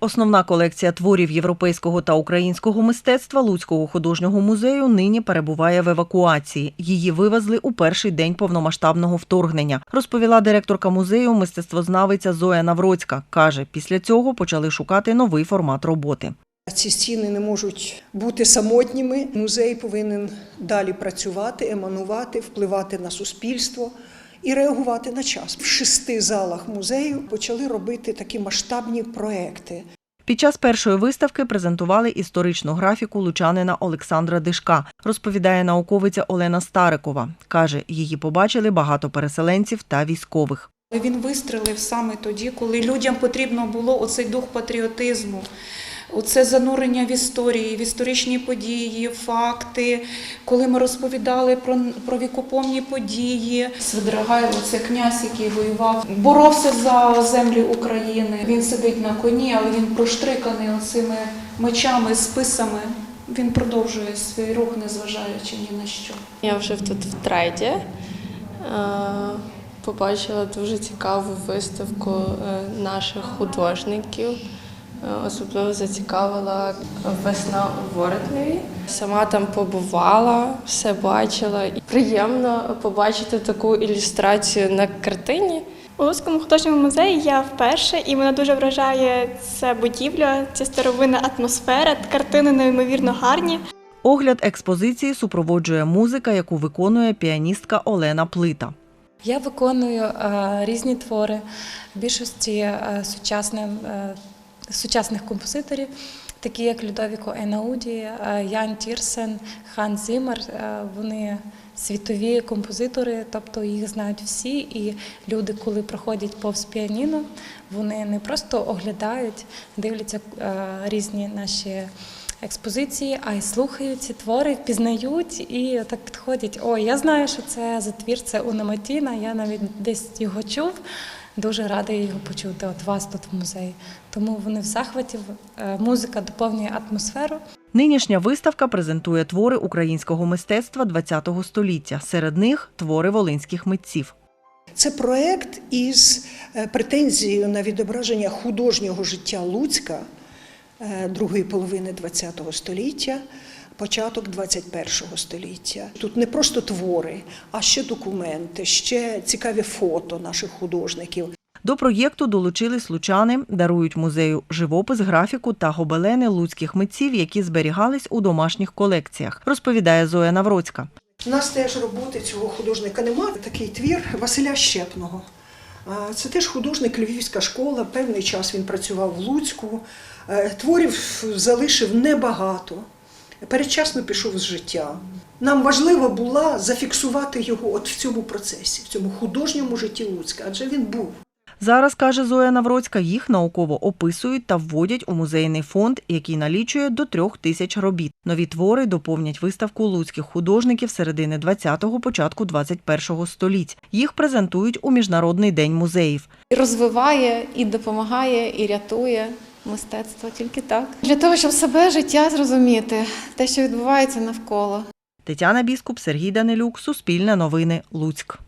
Основна колекція творів європейського та українського мистецтва Луцького художнього музею нині перебуває в евакуації. Її вивезли у перший день повномасштабного вторгнення, розповіла директорка музею мистецтвознавиця Зоя Навроцька. Каже, після цього почали шукати новий формат роботи. Ці стіни не можуть бути самотніми. Музей повинен далі працювати, еманувати, впливати на суспільство і реагувати на час. В шести залах музею почали робити такі масштабні проекти. Під час першої виставки презентували історичну графіку лучанина Олександра Дишка, розповідає науковиця Олена Старикова. Каже, її побачили багато переселенців та військових. Він вистрелив саме тоді, коли людям потрібно було оцей дух патріотизму, оце занурення в історії, в історичні події, факти, коли ми розповідали про, про вікопомні події. Свидригайло це князь, який воював, боровся за землі України. Він сидить на коні, але він проштриканий оцими мечами, списами. Він продовжує свій рух, незважаючи ні на що. Я вже тут втретє. Е, Побачила дуже цікаву виставку е, наших художників. Особливо зацікавила весна у Воротневі. Сама там побувала, все бачила. І приємно побачити таку ілюстрацію на картині. У Луцькому художньому музеї я вперше, і мене дуже вражає ця будівля, ця старовинна атмосфера, картини неймовірно гарні. Огляд експозиції супроводжує музика, яку виконує піаністка Олена Плита. Я виконую е, різні твори більшості е, сучасним, е, сучасних композиторів, такі як Людовіко Енауді, е, Ян Тірсен, Хан Зімер. Е, вони світові композитори, тобто їх знають всі. І люди, коли проходять повз піаніно, вони не просто оглядають, дивляться е, різні наші експозиції, а й слухають ці твори, пізнають і так підходять. Ой, я знаю, що це за твір, це Уна Матіна, я навіть десь його чув. Дуже радий його почути от вас тут в музеї. Тому вони в захваті. Е, Музика доповнює атмосферу. Нинішня виставка презентує твори українського мистецтва ХХ століття. Серед них твори волинських митців. Це проект із е, претензією на відображення художнього життя Луцька е, другої половини ХХ століття, початок ХХІ століття. Тут не просто твори, а ще документи, ще цікаві фото наших художників. До проєкту долучились лучани, дарують музею живопис, графіку та гобелени луцьких митців, які зберігались у домашніх колекціях, розповідає Зоя Навроцька. У нас теж роботи цього художника немає. Такий твір Василя Щепного. Це теж художник Львівська школа. Певний час він працював в Луцьку. Е, Творів залишив небагато. Передчасно пішов з життя. Нам важливо було зафіксувати його от в цьому процесі, в цьому художньому житті Луцька, адже він був. Зараз, каже Зоя Навроцька, їх науково описують та вводять у музейний фонд, який налічує до трьох тисяч робіт. Нові твори доповнять виставку луцьких художників середини 20-го, початку 21-го століть. Їх презентують у Міжнародний день музеїв. Розвиває, і допомагає, і рятує мистецтво тільки так. Для того, щоб себе життя зрозуміти, те, що відбувається навколо. Тетяна Біскуп, Сергій Данилюк, Суспільне новини, Луцьк.